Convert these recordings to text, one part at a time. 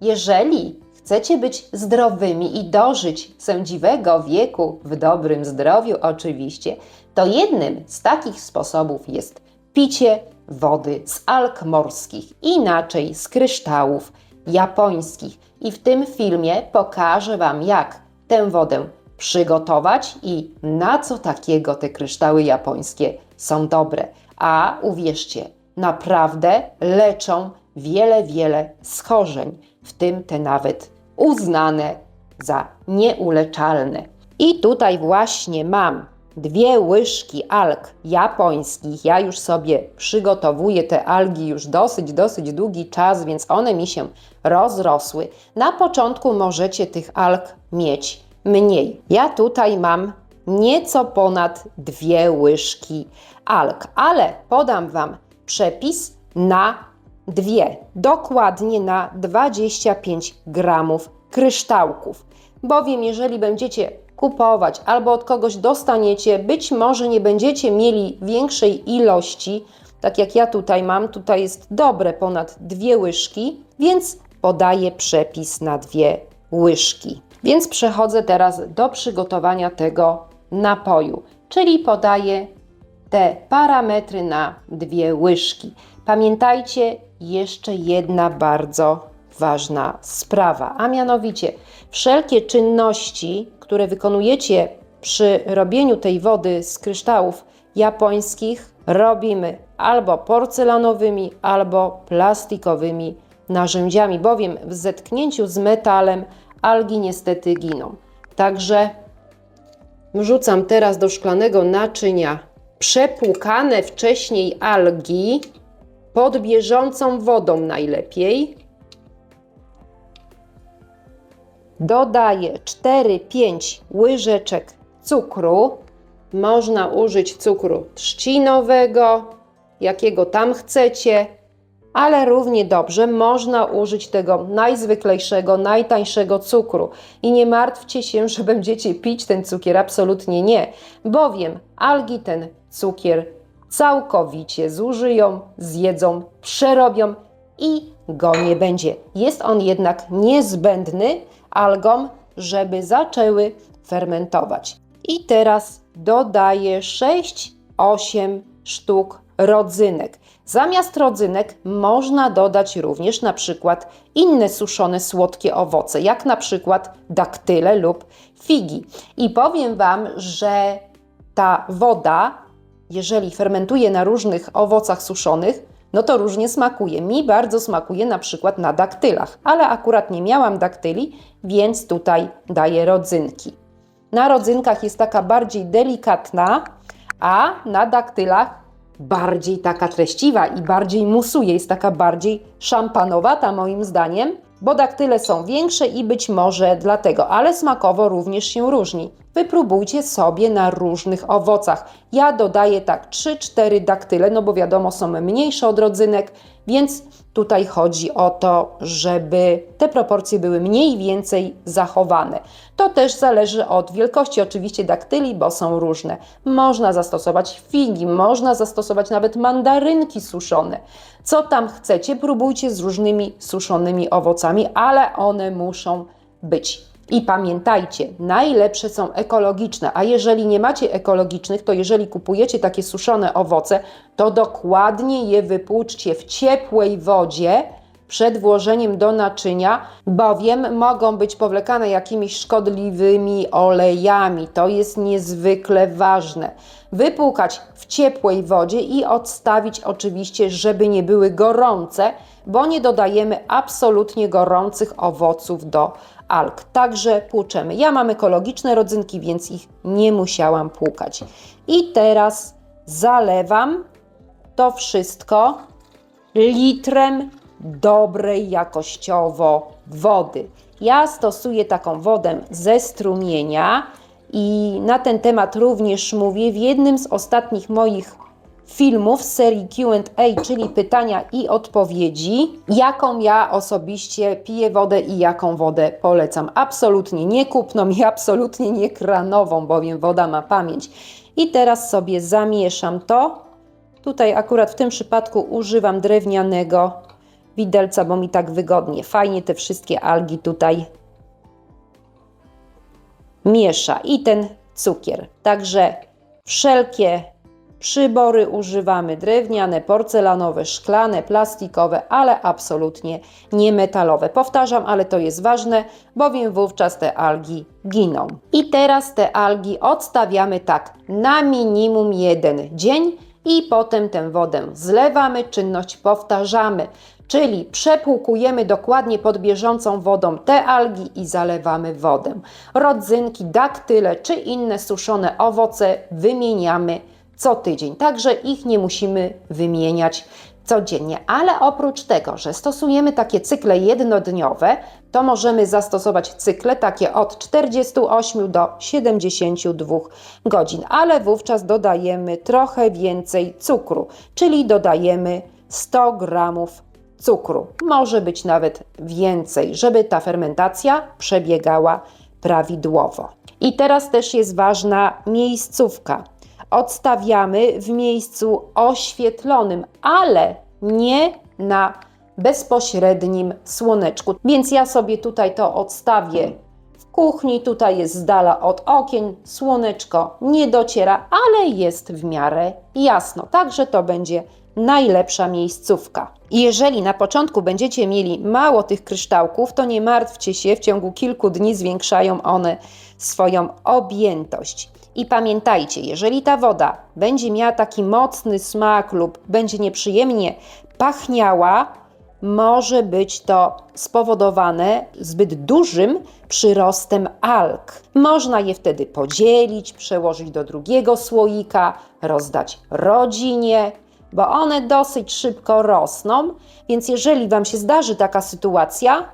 Jeżeli chcecie być zdrowymi i dożyć sędziwego wieku w dobrym zdrowiu, oczywiście, to jednym z takich sposobów jest picie wody z alg morskich, inaczej z kryształów japońskich. I w tym filmie pokażę Wam, jak tę wodę przygotować i na co takiego te kryształy japońskie są dobre. A uwierzcie, naprawdę leczą wiele, wiele schorzeń, w tym te nawet uznane za nieuleczalne. I tutaj właśnie mam dwie łyżki alg japońskich. Ja już sobie przygotowuję te algi już dosyć, dosyć długi czas, więc one mi się rozrosły. Na początku możecie tych alg mieć mniej. Ja tutaj mam nieco ponad dwie łyżki alg, ale podam Wam przepis na dwie, dokładnie na 25 gramów kryształków. Bowiem jeżeli będziecie kupować albo od kogoś dostaniecie, być może nie będziecie mieli większej ilości, tak jak ja tutaj mam, tutaj jest dobre ponad dwie łyżki, więc podaję przepis na dwie łyżki. Więc przechodzę teraz do przygotowania tego napoju, czyli podaję te parametry na dwie łyżki. Pamiętajcie, jeszcze jedna bardzo ważna sprawa, a mianowicie wszelkie czynności, które wykonujecie przy robieniu tej wody z kryształów japońskich, robimy albo porcelanowymi, albo plastikowymi narzędziami, bowiem w zetknięciu z metalem algi niestety giną. Także wrzucam teraz do szklanego naczynia przepłukane wcześniej algi pod bieżącą wodą najlepiej. Dodaję 4-5 łyżeczek cukru. Można użyć cukru trzcinowego, jakiego tam chcecie, ale równie dobrze można użyć tego najzwyklejszego, najtańszego cukru. I nie martwcie się, że będziecie pić ten cukier, absolutnie nie, bowiem algi ten cukier całkowicie zużyją, zjedzą, przerobią i go nie będzie. Jest on jednak niezbędny algom, żeby zaczęły fermentować. I teraz dodaję 6-8 sztuk rodzynek. Zamiast rodzynek można dodać również na przykład inne suszone słodkie owoce, jak na przykład daktyle lub figi. I powiem Wam, że ta woda, jeżeli fermentuje na różnych owocach suszonych, no to różnie smakuje. Mi bardzo smakuje na przykład na daktylach, ale akurat nie miałam daktyli, więc tutaj daję rodzynki. Na rodzynkach jest taka bardziej delikatna, a na daktylach bardziej taka treściwa i bardziej musuje, jest taka bardziej szampanowata moim zdaniem, bo daktyle są większe i być może dlatego, ale smakowo również się różni. Wypróbujcie sobie na różnych owocach. Ja dodaję tak 3-4 daktyle, no bo wiadomo, są mniejsze od rodzynek, więc tutaj chodzi o to, żeby te proporcje były mniej więcej zachowane. To też zależy od wielkości oczywiście daktyli, bo są różne. Można zastosować figi, można zastosować nawet mandarynki suszone. Co tam chcecie, próbujcie z różnymi suszonymi owocami, ale one muszą być. I pamiętajcie, najlepsze są ekologiczne, a jeżeli nie macie ekologicznych, to jeżeli kupujecie takie suszone owoce, to dokładnie je wypłuczcie w ciepłej wodzie przed włożeniem do naczynia, bowiem mogą być powlekane jakimiś szkodliwymi olejami. To jest niezwykle ważne. Wypłukać w ciepłej wodzie i odstawić oczywiście, żeby nie były gorące, bo nie dodajemy absolutnie gorących owoców do alg. Także płuczemy. Ja mam ekologiczne rodzynki, więc ich nie musiałam płukać. I teraz zalewam to wszystko litrem dobrej jakościowo wody. Ja stosuję taką wodę ze strumienia i na ten temat również mówię w jednym z ostatnich moich filmów z serii QA, czyli pytania i odpowiedzi, jaką ja osobiście piję wodę i jaką wodę polecam. Absolutnie nie kupną i absolutnie nie kranową, bowiem woda ma pamięć. I teraz sobie zamieszam to. Tutaj akurat w tym przypadku używam drewnianego widelca, bo mi tak wygodnie. Fajnie te wszystkie algi tutaj miesza i ten cukier. Także wszelkie przybory używamy drewniane, porcelanowe, szklane, plastikowe, ale absolutnie nie metalowe. Powtarzam, ale to jest ważne, bowiem wówczas te algi giną. I teraz te algi odstawiamy tak na minimum jeden dzień i potem tę wodę zlewamy, czynność powtarzamy. Czyli przepłukujemy dokładnie pod bieżącą wodą te algi i zalewamy wodę. Rodzynki, daktyle czy inne suszone owoce wymieniamy co tydzień, także ich nie musimy wymieniać codziennie. Ale oprócz tego, że stosujemy takie cykle jednodniowe, to możemy zastosować cykle takie od 48 do 72 godzin, ale wówczas dodajemy trochę więcej cukru, czyli dodajemy 100 gramów cukru. Może być nawet więcej, żeby ta fermentacja przebiegała prawidłowo. I teraz też jest ważna miejscówka. Odstawiamy w miejscu oświetlonym, ale nie na bezpośrednim słoneczku. Więc ja sobie tutaj to odstawię w kuchni, tutaj jest z dala od okien, słoneczko nie dociera, ale jest w miarę jasno. Także to będzie najlepsza miejscówka. Jeżeli na początku będziecie mieli mało tych kryształków, to nie martwcie się, w ciągu kilku dni zwiększają one swoją objętość. I pamiętajcie, jeżeli ta woda będzie miała taki mocny smak lub będzie nieprzyjemnie pachniała, może być to spowodowane zbyt dużym przyrostem alg. Można je wtedy podzielić, przełożyć do drugiego słoika, rozdać rodzinie, bo one dosyć szybko rosną, więc jeżeli Wam się zdarzy taka sytuacja,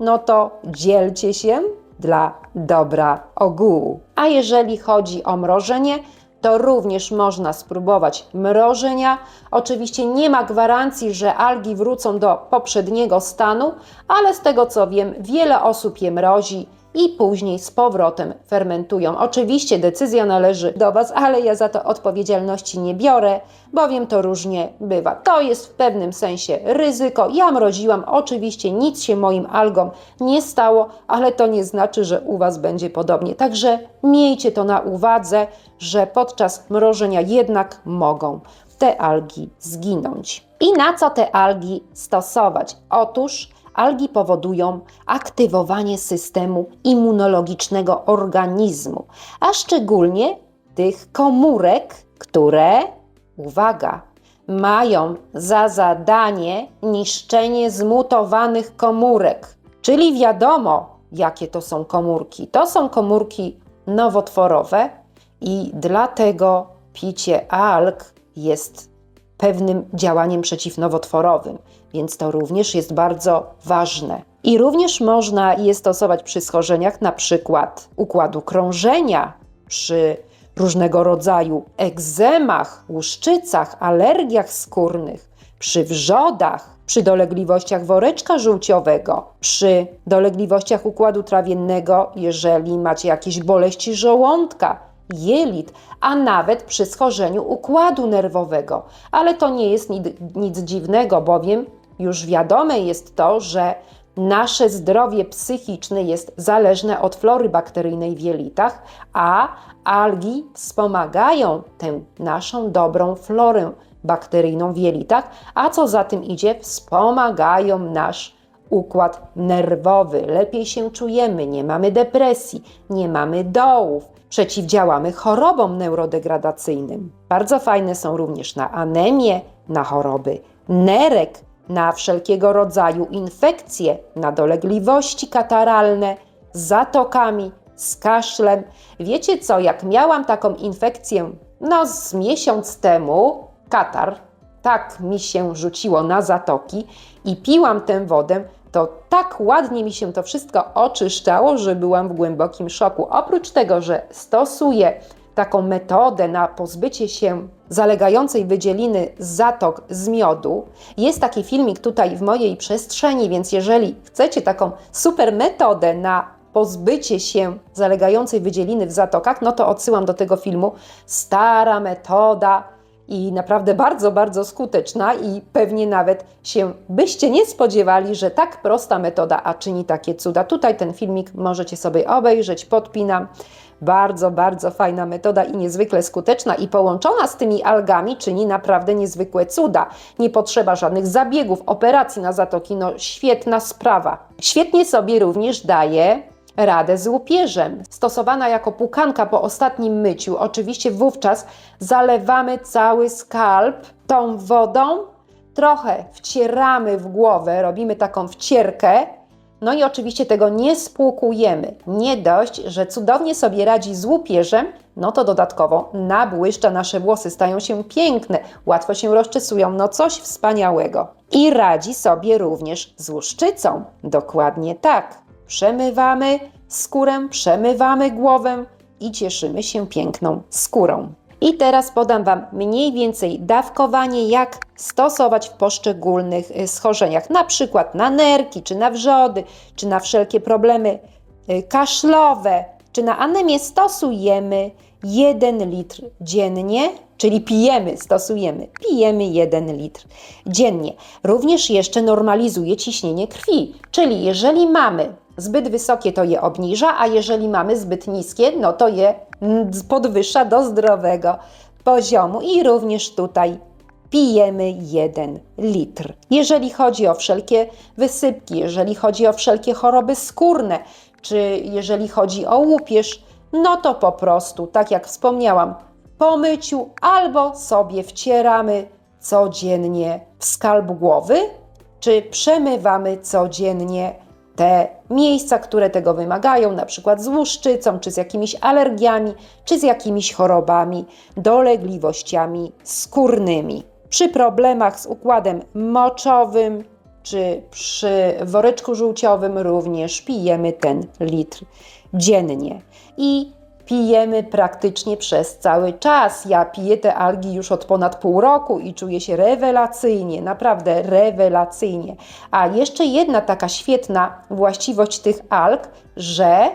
no to dzielcie się dla dobra ogółu. A jeżeli chodzi o mrożenie, to również można spróbować mrożenia. Oczywiście nie ma gwarancji, że algi wrócą do poprzedniego stanu, ale z tego co wiem, wiele osób je mrozi i później z powrotem fermentują. Oczywiście decyzja należy do Was, ale ja za to odpowiedzialności nie biorę, bowiem to różnie bywa. To jest w pewnym sensie ryzyko. Ja mroziłam, oczywiście nic się moim algom nie stało, ale to nie znaczy, że u Was będzie podobnie. Także miejcie to na uwadze, że podczas mrożenia jednak mogą te algi zginąć. I na co te algi stosować? Otóż algi powodują aktywowanie systemu immunologicznego organizmu, a szczególnie tych komórek, które, uwaga, mają za zadanie niszczenie zmutowanych komórek. Czyli wiadomo, jakie to są komórki. To są komórki nowotworowe i dlatego picie alg jest pewnym działaniem przeciwnowotworowym, więc to również jest bardzo ważne. I również można je stosować przy schorzeniach na przykład układu krążenia, przy różnego rodzaju egzemach, łuszczycach, alergiach skórnych, przy wrzodach, przy dolegliwościach woreczka żółciowego, przy dolegliwościach układu trawiennego, jeżeli macie jakieś boleści żołądka, jelit, a nawet przy schorzeniu układu nerwowego. Ale to nie jest nic, nic dziwnego, bowiem już wiadome jest to, że nasze zdrowie psychiczne jest zależne od flory bakteryjnej w jelitach, a algi wspomagają tę naszą dobrą florę bakteryjną w jelitach, a co za tym idzie, wspomagają nasz układ nerwowy. Lepiej się czujemy, nie mamy depresji, nie mamy dołów, przeciwdziałamy chorobom neurodegradacyjnym. Bardzo fajne są również na anemię, na choroby nerek, na wszelkiego rodzaju infekcje, na dolegliwości kataralne, z zatokami, z kaszlem. Wiecie co, jak miałam taką infekcję no z miesiąc temu, katar, tak mi się rzuciło na zatoki i piłam tę wodę, to tak ładnie mi się to wszystko oczyszczało, że byłam w głębokim szoku. Oprócz tego, że stosuję taką metodę na pozbycie się zalegającej wydzieliny z zatok z miodu. Jest taki filmik tutaj w mojej przestrzeni, więc jeżeli chcecie taką super metodę na pozbycie się zalegającej wydzieliny w zatokach, no to odsyłam do tego filmu. Stara metoda i naprawdę bardzo, bardzo skuteczna i pewnie nawet się byście nie spodziewali, że tak prosta metoda, a czyni takie cuda. Tutaj ten filmik możecie sobie obejrzeć, podpinam. Bardzo, bardzo fajna metoda i niezwykle skuteczna i połączona z tymi algami czyni naprawdę niezwykłe cuda. Nie potrzeba żadnych zabiegów, operacji na zatoki, no świetna sprawa. Świetnie sobie również daje radę z łupieżem. Stosowana jako pukanka po ostatnim myciu, oczywiście wówczas zalewamy cały skalp tą wodą, trochę wcieramy w głowę, robimy taką wcierkę, no i oczywiście tego nie spłukujemy. Nie dość, że cudownie sobie radzi z łupieżem, no to dodatkowo nabłyszcza nasze włosy, stają się piękne, łatwo się rozczesują, no coś wspaniałego. I radzi sobie również z łuszczycą. Dokładnie tak. Przemywamy skórę, przemywamy głowę i cieszymy się piękną skórą. I teraz podam Wam mniej więcej dawkowanie, jak stosować w poszczególnych y, schorzeniach, na przykład na nerki, czy na wrzody, czy na wszelkie problemy y, kaszlowe, czy na anemię stosujemy 1 litr dziennie, czyli pijemy, stosujemy, pijemy 1 litr dziennie. Również jeszcze normalizuje ciśnienie krwi, czyli jeżeli mamy zbyt wysokie, to je obniża, a jeżeli mamy zbyt niskie, no to je podwyższa do zdrowego poziomu i również tutaj pijemy 1 litr. Jeżeli chodzi o wszelkie wysypki, jeżeli chodzi o wszelkie choroby skórne, czy jeżeli chodzi o łupież, no to po prostu, tak jak wspomniałam, po myciu albo sobie wcieramy codziennie w skalp głowy, czy przemywamy codziennie te miejsca, które tego wymagają, na przykład z łuszczycą, czy z jakimiś alergiami, czy z jakimiś chorobami, dolegliwościami skórnymi. Przy problemach z układem moczowym, czy przy woreczku żółciowym również pijemy ten litr dziennie. I pijemy praktycznie przez cały czas. Ja piję te algi już od ponad pół roku i czuję się rewelacyjnie, naprawdę rewelacyjnie. A jeszcze jedna taka świetna właściwość tych alg, że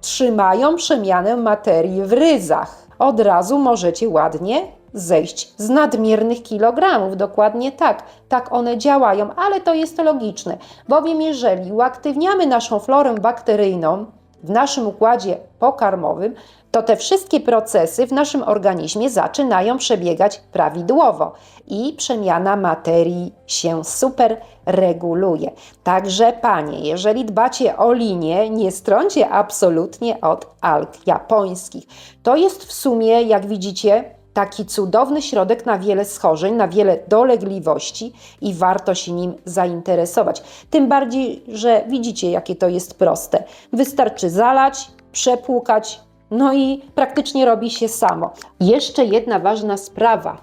trzymają przemianę materii w ryzach. Od razu możecie ładnie zejść z nadmiernych kilogramów. Dokładnie tak. Tak one działają, ale to jest logiczne, bowiem jeżeli uaktywniamy naszą florę bakteryjną, w naszym układzie pokarmowym, to te wszystkie procesy w naszym organizmie zaczynają przebiegać prawidłowo i przemiana materii się super reguluje. Także panie, jeżeli dbacie o linię, nie stroncie absolutnie od alg japońskich. To jest w sumie, jak widzicie, taki cudowny środek na wiele schorzeń, na wiele dolegliwości i warto się nim zainteresować. Tym bardziej, że widzicie, jakie to jest proste. Wystarczy zalać, przepłukać, no i praktycznie robi się samo. Jeszcze jedna ważna sprawa.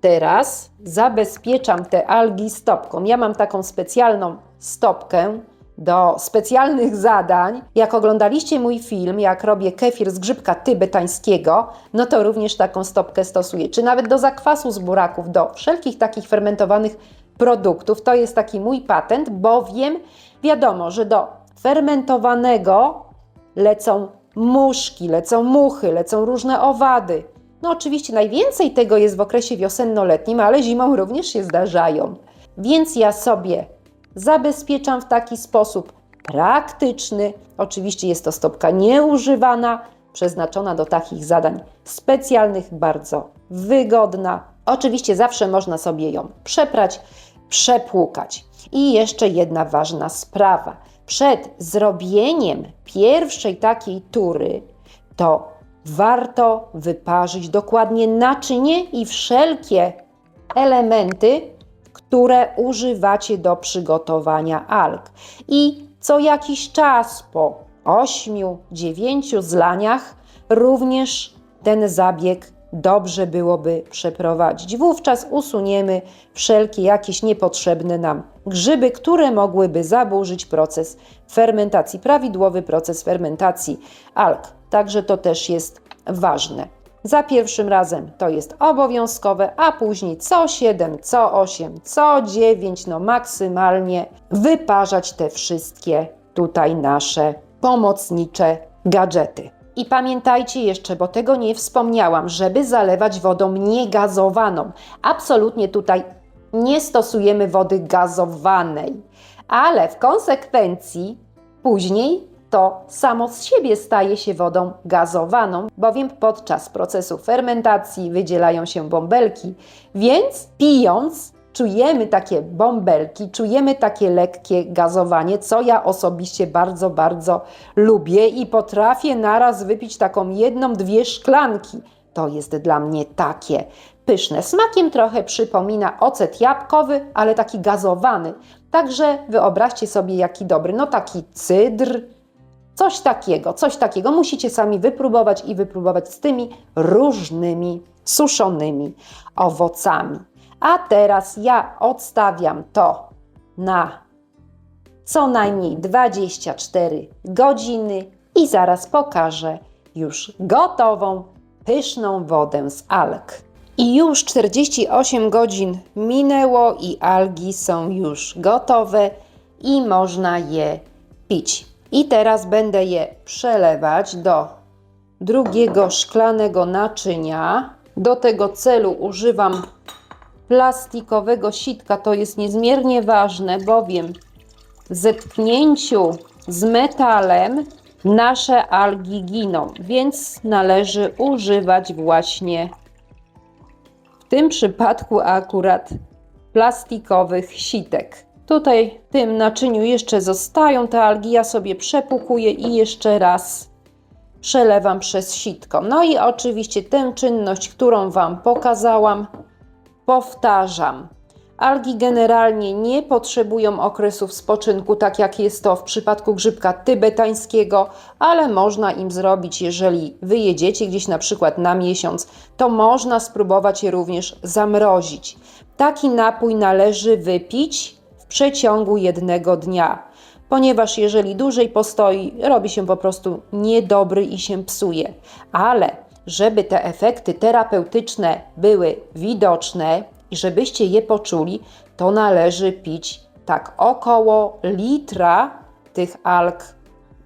Teraz zabezpieczam te algi stopką. Ja mam taką specjalną stopkę, do specjalnych zadań. Jak oglądaliście mój film, jak robię kefir z grzybka tybetańskiego, no to również taką stopkę stosuję. Czy nawet do zakwasu z buraków, do wszelkich takich fermentowanych produktów. To jest taki mój patent, bowiem wiadomo, że do fermentowanego lecą muszki, lecą muchy, lecą różne owady. No oczywiście najwięcej tego jest w okresie wiosenno-letnim, ale zimą również się zdarzają. Więc ja sobie zabezpieczam w taki sposób praktyczny. Oczywiście jest to stopka nieużywana, przeznaczona do takich zadań specjalnych, bardzo wygodna. Oczywiście zawsze można sobie ją przeprać, przepłukać. I jeszcze jedna ważna sprawa. Przed zrobieniem pierwszej takiej tury to warto wyparzyć dokładnie naczynie i wszelkie elementy, które używacie do przygotowania alg. I co jakiś czas po 8-9 zlaniach również ten zabieg dobrze byłoby przeprowadzić. Wówczas usuniemy wszelkie jakieś niepotrzebne nam grzyby, które mogłyby zaburzyć proces fermentacji, prawidłowy proces fermentacji alg. Także to też jest ważne. Za pierwszym razem to jest obowiązkowe, a później co 7, co 8, co 9, no maksymalnie wyparzać te wszystkie tutaj nasze pomocnicze gadżety. I pamiętajcie jeszcze, bo tego nie wspomniałam, żeby zalewać wodą niegazowaną. Absolutnie tutaj nie stosujemy wody gazowanej, ale w konsekwencji później to samo z siebie staje się wodą gazowaną, bowiem podczas procesu fermentacji wydzielają się bąbelki, więc pijąc czujemy takie bąbelki, czujemy takie lekkie gazowanie, co ja osobiście bardzo, bardzo lubię i potrafię naraz wypić taką jedną, dwie szklanki. To jest dla mnie takie pyszne. Smakiem trochę przypomina ocet jabłkowy, ale taki gazowany. Także wyobraźcie sobie, jaki dobry. No taki cydr, coś takiego, coś takiego. Musicie sami wypróbować i wypróbować z tymi różnymi suszonymi owocami. A teraz ja odstawiam to na co najmniej 24 godziny i zaraz pokażę już gotową, pyszną wodę z alg. I już 48 godzin minęło i algi są już gotowe i można je pić. I teraz będę je przelewać do drugiego szklanego naczynia. Do tego celu używam plastikowego sitka. To jest niezmiernie ważne, bowiem w zetknięciu z metalem nasze algi giną, więc należy używać właśnie w tym przypadku akurat plastikowych sitek. Tutaj w tym naczyniu jeszcze zostają te algi, ja sobie przepukuję i jeszcze raz przelewam przez sitko. No i oczywiście tę czynność, którą Wam pokazałam, powtarzam. Algi generalnie nie potrzebują okresów spoczynku, tak jak jest to w przypadku grzybka tybetańskiego, ale można im zrobić, jeżeli wyjedziecie gdzieś na przykład na miesiąc, to można spróbować je również zamrozić. Taki napój należy wypić przeciągu jednego dnia, ponieważ jeżeli dłużej postoi, robi się po prostu niedobry i się psuje. Ale żeby te efekty terapeutyczne były widoczne i żebyście je poczuli, to należy pić tak około litra tych alg,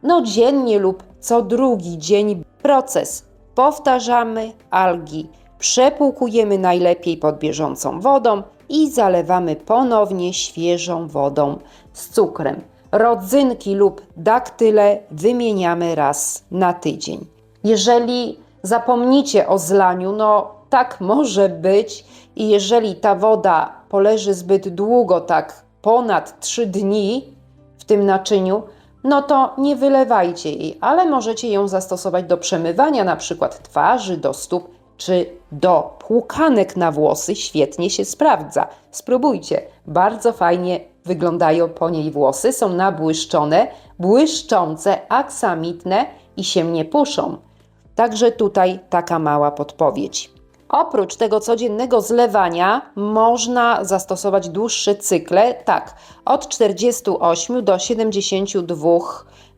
no dziennie lub co drugi dzień. Proces powtarzamy, algi przepłukujemy najlepiej pod bieżącą wodą i zalewamy ponownie świeżą wodą z cukrem. Rodzynki lub daktyle wymieniamy raz na tydzień. Jeżeli zapomnicie o zlaniu, no tak może być i jeżeli ta woda poleży zbyt długo, tak ponad 3 dni w tym naczyniu, no to nie wylewajcie jej, ale możecie ją zastosować do przemywania na przykład twarzy, do stóp czy do płukanek na włosy. Świetnie się sprawdza. Spróbujcie. Bardzo fajnie wyglądają po niej włosy, są nabłyszczone, błyszczące, aksamitne i się nie puszą. Także tutaj taka mała podpowiedź. Oprócz tego codziennego zlewania można zastosować dłuższe cykle, tak, od 48 do 72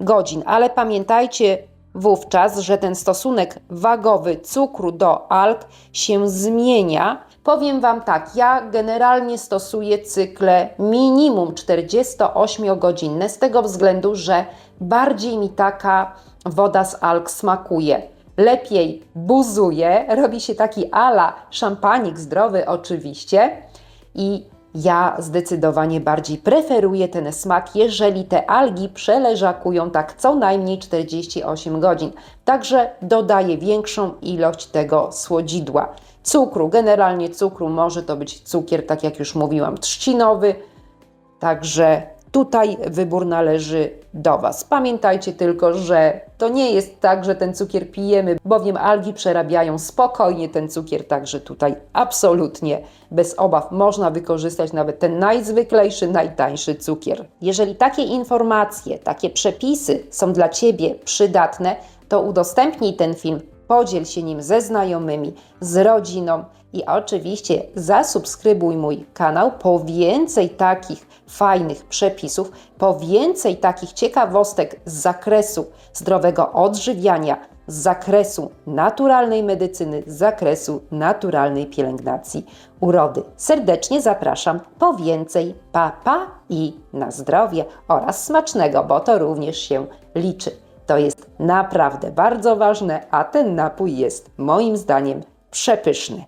godzin, ale pamiętajcie wówczas, że ten stosunek wagowy cukru do alg się zmienia. Powiem Wam tak, ja generalnie stosuję cykle minimum 48-godzinne z tego względu, że bardziej mi taka woda z alg smakuje lepiej buzuje, robi się taki ala szampanik zdrowy oczywiście i ja zdecydowanie bardziej preferuję ten smak, jeżeli te algi przeleżakują tak co najmniej 48 godzin. Także dodaję większą ilość tego słodzidła. Cukru, generalnie cukru może to być cukier, tak jak już mówiłam, trzcinowy, także Tutaj wybór należy do Was. Pamiętajcie tylko, że to nie jest tak, że ten cukier pijemy, bowiem algi przerabiają spokojnie ten cukier, także tutaj absolutnie bez obaw można wykorzystać nawet ten najzwyklejszy, najtańszy cukier. Jeżeli takie informacje, takie przepisy są dla Ciebie przydatne, to udostępnij ten film, podziel się nim ze znajomymi, z rodziną i oczywiście zasubskrybuj mój kanał po więcej takich fajnych przepisów, po więcej takich ciekawostek z zakresu zdrowego odżywiania, z zakresu naturalnej medycyny, z zakresu naturalnej pielęgnacji urody. Serdecznie zapraszam po więcej papa i na zdrowie oraz smacznego, bo to również się liczy. To jest naprawdę bardzo ważne, a ten napój jest moim zdaniem przepyszny.